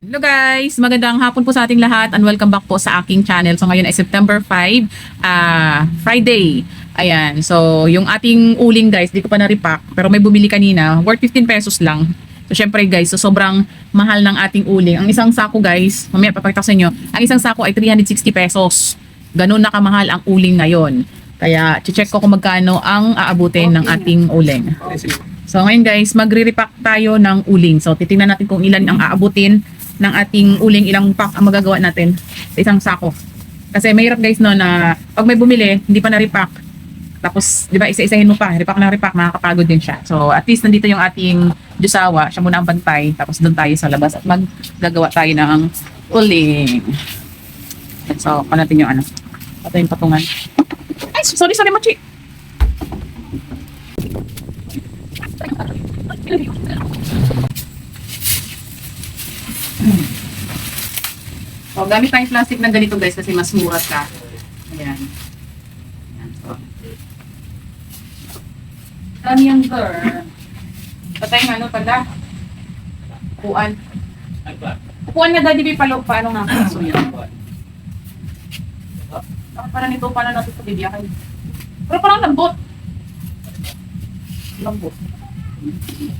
Hello guys! Magandang hapon po sa ating lahat and welcome back po sa aking channel. So ngayon ay September 5, ah Friday. Ayan, so yung ating uling guys, di ko pa na-repack pero may bumili kanina, worth 15 pesos lang. So syempre guys, so sobrang mahal ng ating uling. Ang isang sako guys, mamaya papakita sa inyo, ang isang sako ay 360 pesos. Ganun na kamahal ang uling ngayon. Kaya check ko kung magkano ang aabutin ng ating uling. So ngayon guys, magre-repack tayo ng uling. So titingnan natin kung ilan ang aabutin ng ating uling, ilang pack ang magagawa natin sa isang sako. Kasi mahirap guys no na pag may bumili, hindi pa na-repack. Tapos, di ba, isa-isahin mo pa, repack na repack, makakapagod din siya. So, at least nandito yung ating Diyosawa, siya muna ang bantay, tapos doon tayo sa labas at maggagawa tayo ng uling. So, pa yung ano, ito yung patungan. Ay, sorry, sorry, Machi. So, gamit tayong plastic na ganito guys kasi mas mura ka. Ayan. Ayan. So. Dami yung girl. Patay ano pala. Upuan. Upuan nga daddy, palo, paano nga? So, yun. Ah, parang ito, paano natin ito bibiyakin? Pero parang lambot. Lambot.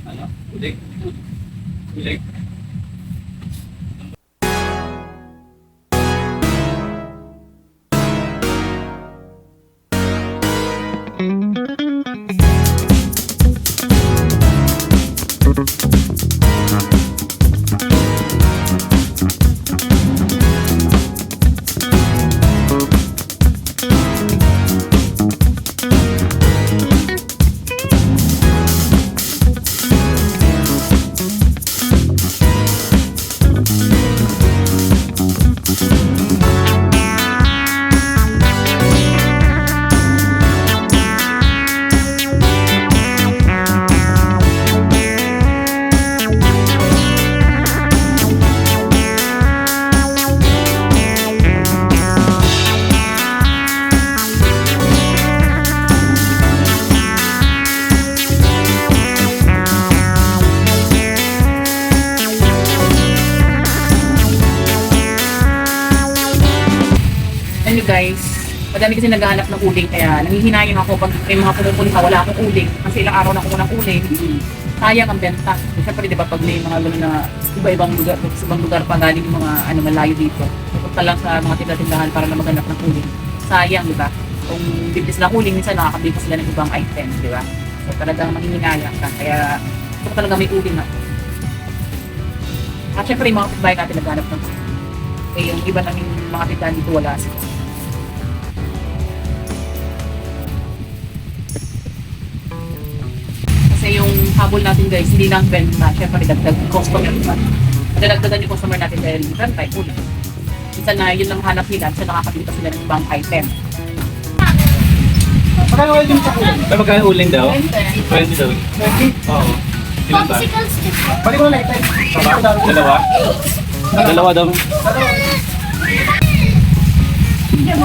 Ano? Ulik? Ulik? Ano madami kasi naghahanap ng uling kaya nangihinayang ako pag may mga pumupulis na wala akong uling kasi ilang araw na ako ng uling. Sayang ang benta. Kasi syempre di ba pag may mga gano'n na iba-ibang lugar, sa ibang lugar pa galing yung mga ano malayo dito. Pupunta lang sa mga tindahan para na maghanap ng uling. Sayang, di ba? Kung bibili sila ng uling, minsan nakakabili pa sila ng ibang item, di ba? So talagang mangihinayang ka. Kaya gusto talaga may uling ako. At syempre yung mga kapitbahay natin naghanap ng uling. Eh yung iba namin mga tindahan dito wala sila. Habol natin guys, hindi lang benta, syempre dagdag customer pa. Dadagdagan yung customer natin dahil renta, ulit. Isa na yun lang hanap nila, so nakakabili pa sila ng ibang item. Magkano ulit yung sa uling? Ay, magkano uling daw? 20 daw. 20? Oo. Ilan ba? Balik mo na ito. Dalawa? Dalawa daw. Magkano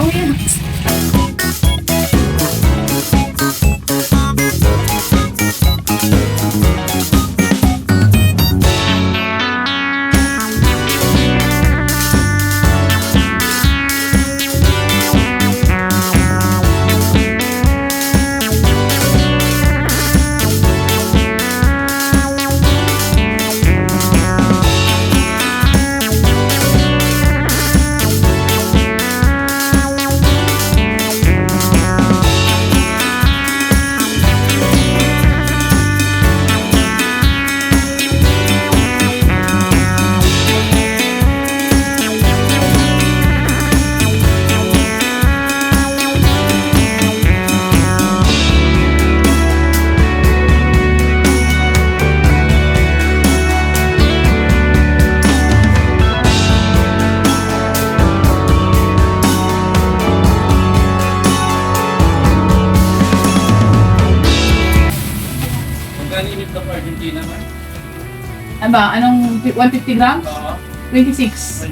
ba? Anong 150 grams? Oo. 26. 26.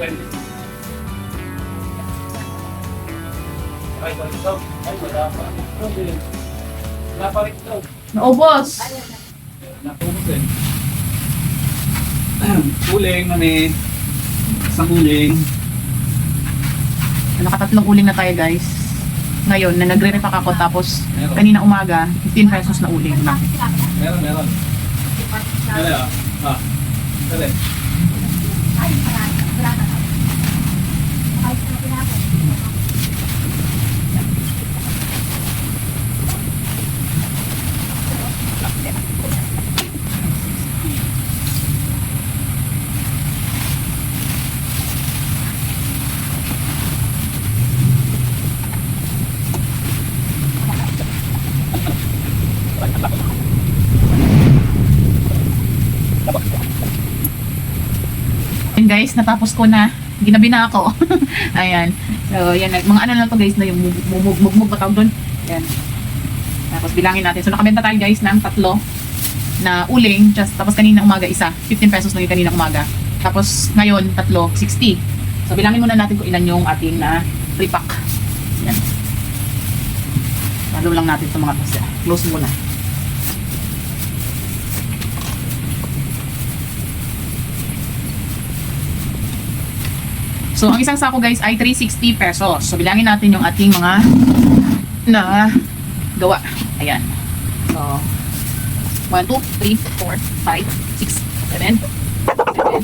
20. Ay. Ay, wala pa. Eh. Wala pa rin ito. Naubos. Napumus eh. uling, mami. Isang uling. Nakatatlong uling na tayo guys. Ngayon, na nagre-repack ako tapos Meron. kanina umaga, 15 pesos na uling na. Meron, meron. 来了啊，来。来。Guys, natapos ko na. Ginabi na ako. Ayan. So, yan. Mga ano lang to guys na yung mugmug ba tawag doon? Ayan. Tapos bilangin natin. So, nakabenta tayo guys ng tatlo na uling. Just, tapos kanina umaga isa. 15 pesos lang yung kanina umaga. Tapos ngayon, tatlo, 60. So, bilangin muna natin kung ilan yung ating na repack. Yan. Lalo lang natin itong mga to. Close muna. So, ang isang sako guys ay 360 pesos. So, bilangin natin yung ating mga na gawa. Ayan. So, 1, 2, 3, 4, 5, 6, 7, 7,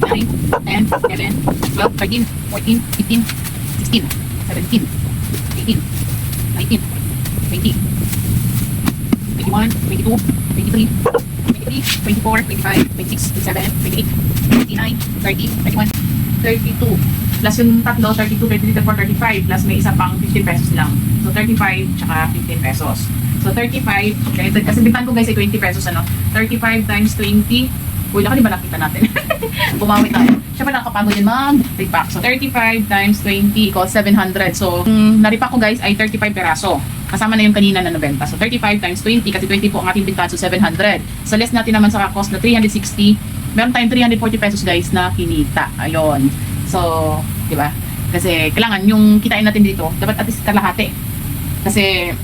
8, 9, 10, 11, 12, 13, 14, 15, 16, 17, 18, 19, 20, 21, 22, 23, 23, 24, 25, 26, 27, 28, 29, 30, 31, 32. Plus yung tatlo, 32, 33, 34, 35. Plus may isa pang 15 pesos lang. So 35 tsaka 15 pesos. So 35, okay, kasi bitan ko guys ay 20 pesos ano. 35 times 20. Uy, laki di ba nakita natin? Bumawi tayo. Siya pa nakapagod yun mag-repack. So 35 times 20 equals 700. So, mm, na-repack ko guys ay 35 peraso. Kasama na yung kanina na nabenta. So 35 times 20 kasi 20 po ang ating bintahan so 700. So less natin naman sa cost na 360. Meron tayong 340 pesos guys na kinita. Ayun. So, di ba? Kasi kailangan yung kitain natin dito, dapat at least kalahati. Kasi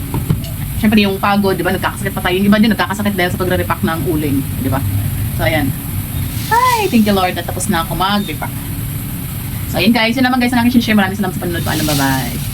syempre yung pagod, di ba, nagkakasakit pa tayo. Yung iba din nagkakasakit dahil sa pagre-repack ng uling, di ba? So, ayan. Hi! Thank you, Lord, na tapos na ako mag-repack. So, ayan guys. Yun naman guys ang aking share. Maraming salamat sa panonood. Paalam, bye-bye.